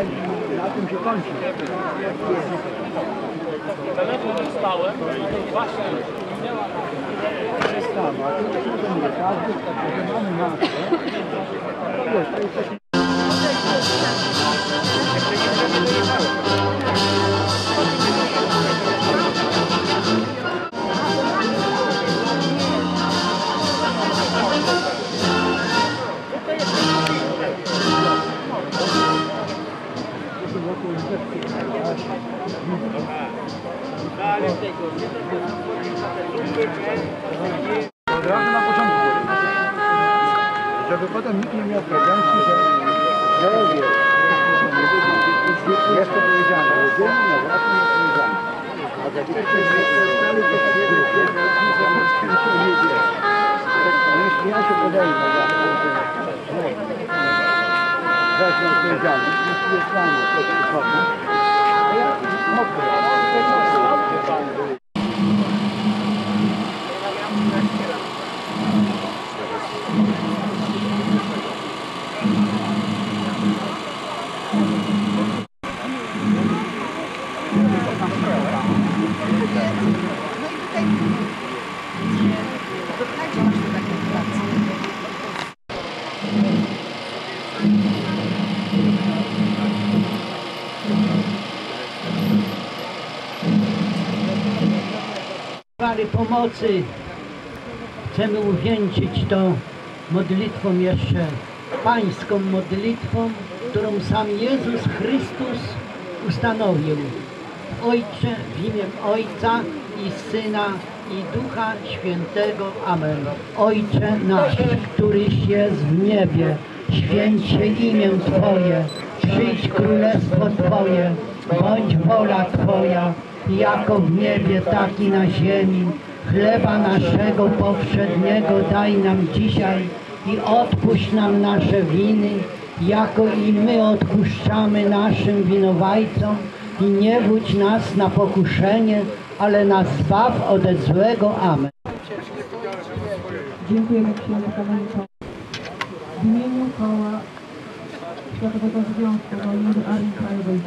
Na tym się kończy. Telefon dostałem, właśnie Przestawa, to jest nie każdy, że mamy masę. Od razu na początku. Żeby potem nikt nie miał pretensji, że wie. Jest to powiedziane. Jedynie na własnym jest powiedziane. A jak ktoś nie przestali, to się nie wie. Ja się wezmę odpowiedzialność, jeśli jest dla mnie ja mogę. Chwali pomocy chcemy uwieńczyć to modlitwą jeszcze, pańską modlitwą, którą sam Jezus Chrystus ustanowił. Ojcze, w imię Ojca i Syna i Ducha Świętego. Amen. Ojcze nasz, któryś jest w niebie, święć się imię Twoje, przyjdź królestwo Twoje, bądź wola Twoja, jako w niebie, tak i na ziemi. Chleba naszego powszedniego daj nam dzisiaj i odpuść nam nasze winy, jako i my odpuszczamy naszym winowajcom i nie wódź nas na pokuszenie, ale nas zbaw ode złego. Amen. Dziękujemy księdzu kanonikom. W imieniu koła Światowego Związku Krajowej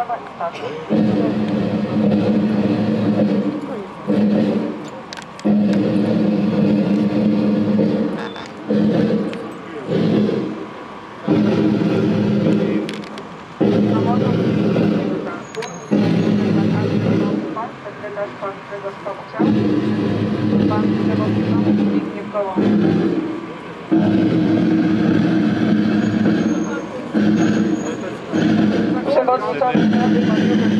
Naczelna Warszawa i Statut. Pan bagunçar o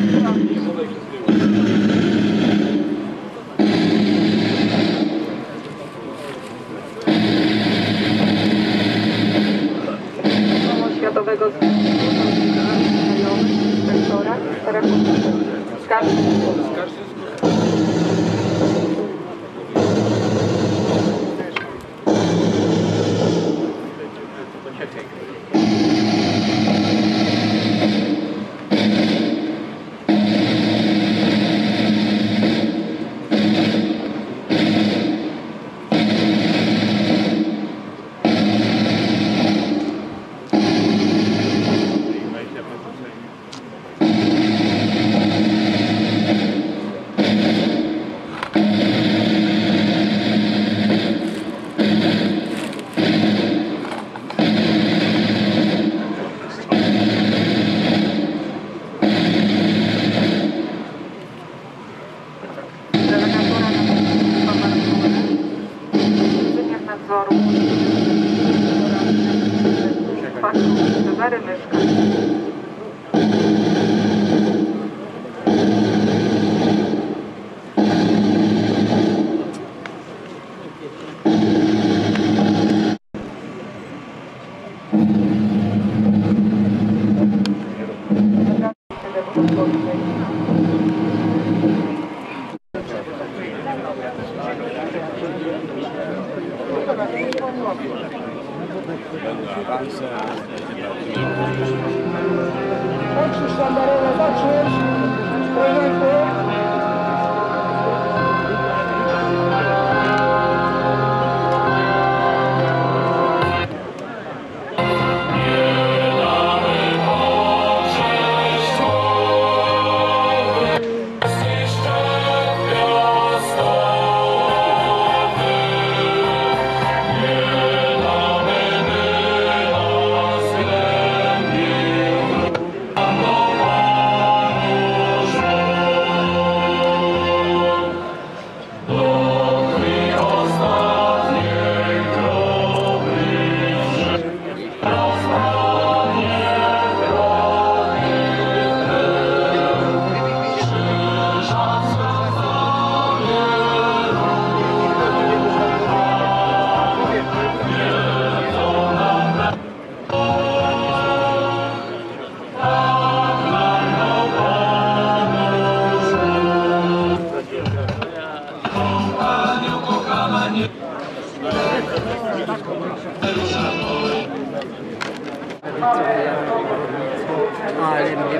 ale mnie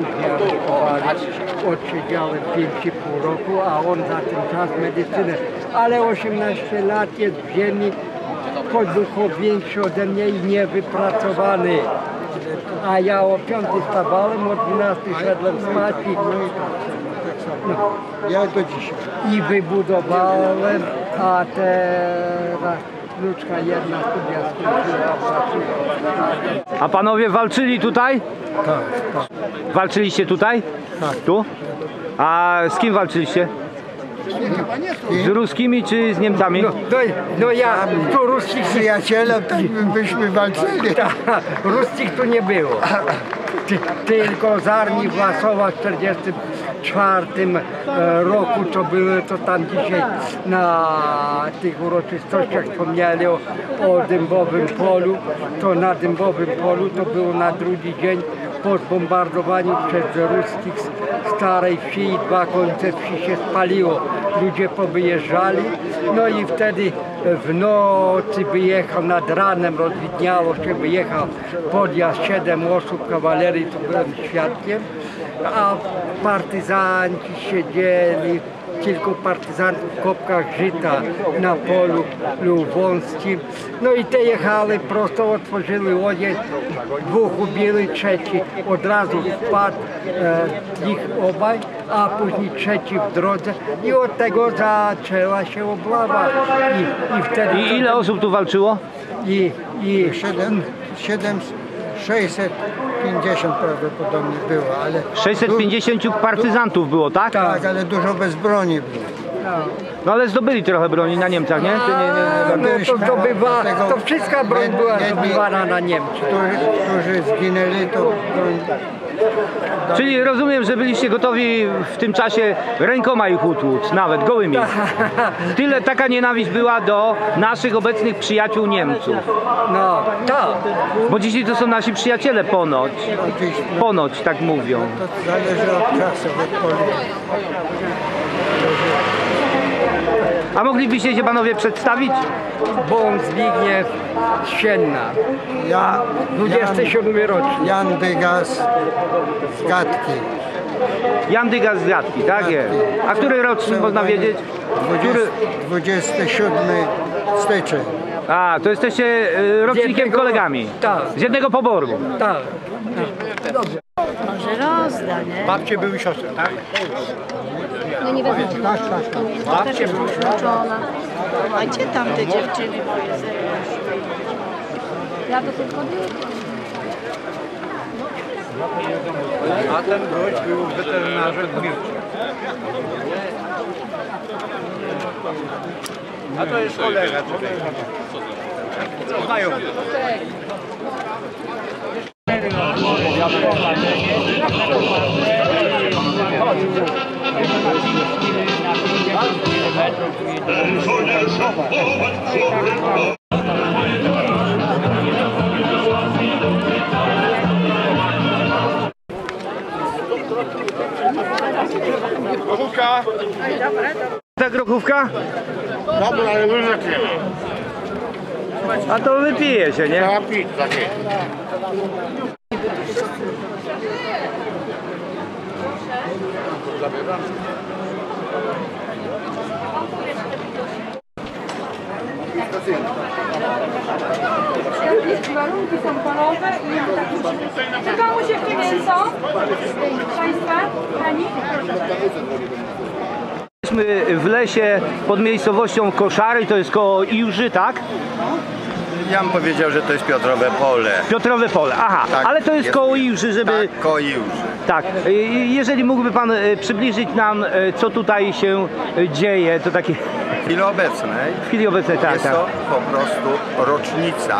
umiarkowali. Odsiedziałem 5,5 roku, a on za ten czas medycynę. Ale 18 lat jest w ziemi, chłop większy ode mnie i niewypracowany. A ja o 5 wstawałem, o 12 szedłem spać i, no, Ja do dzisiaj. i wybudowałem, a teraz Wnuczka jedna studia. A panowie walczyli tutaj? Tak, tak. Walczyliście tutaj? Tak. Tu? A z kim walczyliście? Z ruskimi czy z Niemcami? No, no, no ja tu ruskich przyjacielem tak byśmy walczyli. Ta, ruskich tu nie było. Ty, tylko z armii Własowa 40 czwartym e, roku, co były, to tam dzisiaj na tych uroczystościach wspomnieli o, o dębowym polu, to na dębowym polu to było na drugi dzień po zbombardowaniu przez ruskich starej wsi i dwa końce wsi się spaliło. Ludzie powyjeżdżali, no i wtedy w nocy wyjechał, nad ranem rozwidniało się, wyjechał podjazd, siedem osób kawalerii, tu byłem świadkiem, a partyzanci siedzieli, kilku partyzantów w kopkach żyta na polu wąskim. No i te jechały prosto, otworzyły łodzie, dwóch ubili, trzeci od razu wpadł, e, ich obaj, a później trzeci w drodze i od tego zaczęła się obława. I, i wtedy... I ile osób tu walczyło? I, i 7, 7, 650 prawdopodobnie było, ale... 650 partyzantów było, tak? Tak, ale dużo bez broni było. No ale zdobyli trochę broni na Niemcach, nie? Czy nie, nie, nie, no, to zdobywa, to wszystka broń była zdobywana na Niemcy. Którzy, którzy zginęli, to broń... Czyli rozumiem, że byliście gotowi w tym czasie rękoma ich utłuc, nawet gołymi. Tyle taka nienawiść była do naszych obecnych przyjaciół Niemców. No, tak. Bo dzisiaj to są nasi przyjaciele ponoć. Ponoć tak mówią. to zależy od czasu, od polityki. A moglibyście się panowie przedstawić? Bąk Zbigniew Świenna, Jan, 27 rocznik. Jan Dygas z Gatki. Jan Dygas z Gatki, tak jest. A który rocznik można wiedzieć? Który... 20, 27 styczeń. A, to jesteście y, rocznikiem jednego- kolegami. Tak. Z jednego poboru. Tak. Może rozda, nie? Babcie były siostry, tak? No nie wezmę cię na To też jest włączona. A gdzie tam te dziewczyny moje zewnątrz? Ja to tylko A ten gość był weterynarzem w Mircie. A to jest kolega tutaj. Znajomy. Ta grochówka? Dobra, ale łyżek nie ma. A to wypije się, nie? Trzeba pić takie. Warunki są polowe i Czy komuś jeszcze mięso? Państwa? Pani? Jesteśmy w lesie pod miejscowością Koszary, to jest koło Iłży, tak? Jan powiedział, że to jest Piotrowe Pole. Piotrowe Pole, aha, Tak, ale to jest jest- koło Iłży, żeby... Tak, koił. Tak, y, jeżeli mógłby Pan y, przybliżyć nam, y, co tutaj się y, dzieje, to takie W chwili obecnej w chwili obecnej, tak, jest tak. to po prostu rocznica,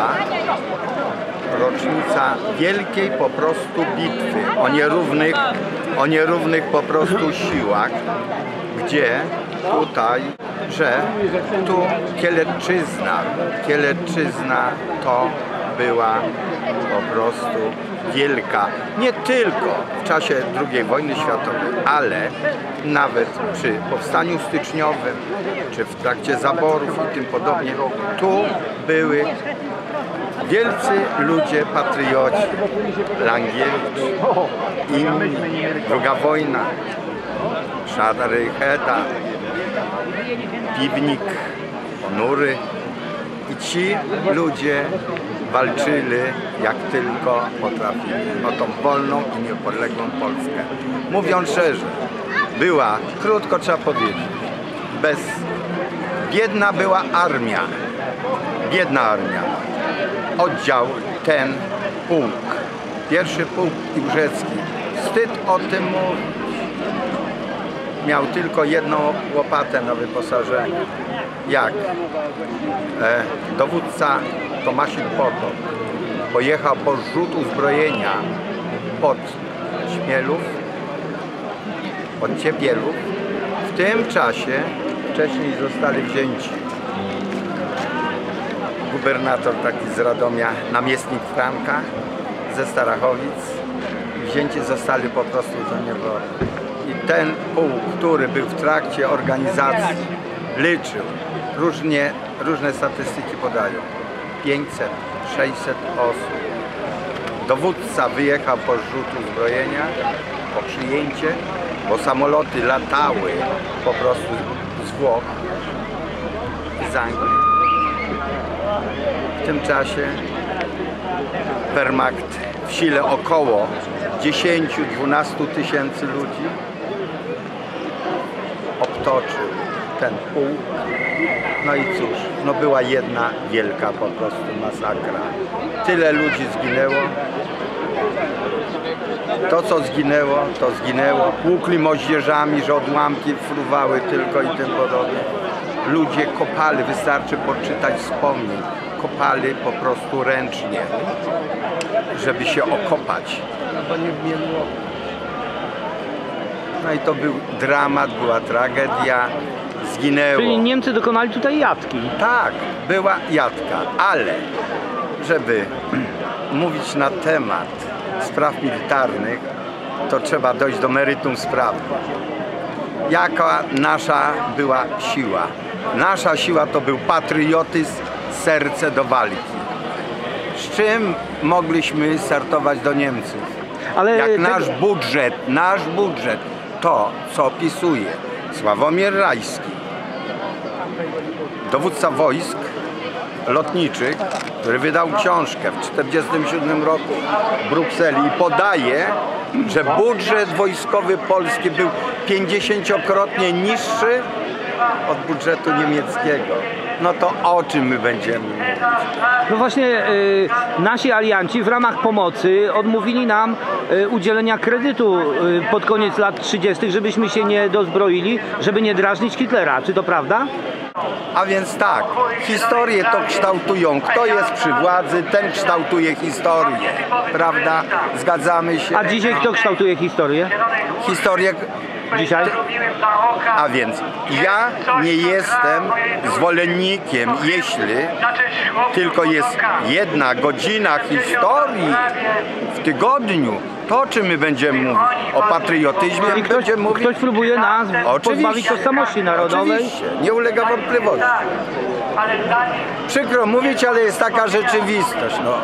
rocznica wielkiej po prostu bitwy o nierównych, o nierównych po prostu siłach, gdzie tutaj, że tu Kielecczyzna, Kielecczyzna to była po prostu wielka, nie tylko w czasie II wojny światowej, ale nawet przy powstaniu styczniowym, czy w trakcie zaborów i tym podobnie, tu były wielcy ludzie, patrioci, Langiewicz, inni, druga wojna, Szadary Heda, Piwnik, Ponury. I ci ludzie walczyli jak tylko potrafili o tą wolną i niepodległą Polskę. Mówiąc szczerze, była, krótko trzeba powiedzieć, bez, biedna była armia, biedna armia. Oddział ten, pułk, pierwszy pułk Ibrzecki, wstyd o tym mówić. Miał tylko jedną łopatę na wyposażeniu. Jak? E, dowódca Tomasik Potok pojechał po rzut uzbrojenia pod Śmielów, pod Ciepielów. W tym czasie wcześniej zostali wzięci gubernator taki z Radomia, namiestnik Franka ze Starachowic. Wzięci zostali po prostu do niego. I ten pułk, który był w trakcie organizacji, liczył, różnie, różne statystyki podają, 500, 600 osób. Dowódca wyjechał po rzut uzbrojenia, po przyjęcie, bo samoloty latały po prostu z Włoch i z Anglii. W tym czasie Wehrmacht w sile około 10-12 tysięcy ludzi obtoczył ten pułk. No i cóż, no była jedna wielka po prostu masakra. Tyle ludzi zginęło. To co zginęło, to zginęło. Płukli moździerzami, że odłamki fruwały tylko i tym podobne. Ludzie kopali, wystarczy poczytać wspomnień. Kopali po prostu ręcznie, żeby się okopać. No bo nie No i to był dramat, była tragedia. Zginęło. Czyli Niemcy dokonali tutaj jatki. Tak, była jadka, ale żeby mówić na temat spraw militarnych, to trzeba dojść do meritum sprawy. Jaka nasza była siła? Nasza siła to był patriotyzm, serce do walki. Z czym mogliśmy startować do Niemców? Ale Jak nasz budżet, nasz budżet, to co opisuje Sławomir Rajski, dowódca wojsk lotniczych, który wydał książkę w 1947 roku w Brukseli i podaje, że budżet wojskowy Polski był 50-krotnie niższy od budżetu niemieckiego. No to o czym my będziemy mówić? No właśnie y, nasi alianci w ramach pomocy odmówili nam y, udzielenia kredytu y, pod koniec lat 30., żebyśmy się nie dozbroili, żeby nie drażnić Hitlera. Czy to prawda? A więc tak, historie to kształtują. Kto jest przy władzy, ten kształtuje historię. Prawda? Zgadzamy się. A dzisiaj kto kształtuje historię? Historię Dzisiaj? A więc ja nie jestem zwolennikiem, jeśli tylko jest jedna godzina historii w tygodniu, to o czym my będziemy mówić? O patriotyzmie ktoś, będziemy mówić? ktoś próbuje nas pozbawić tożsamości narodowej. Oczywiście, nie ulega wątpliwości. Przykro mówić, ale jest taka rzeczywistość. No,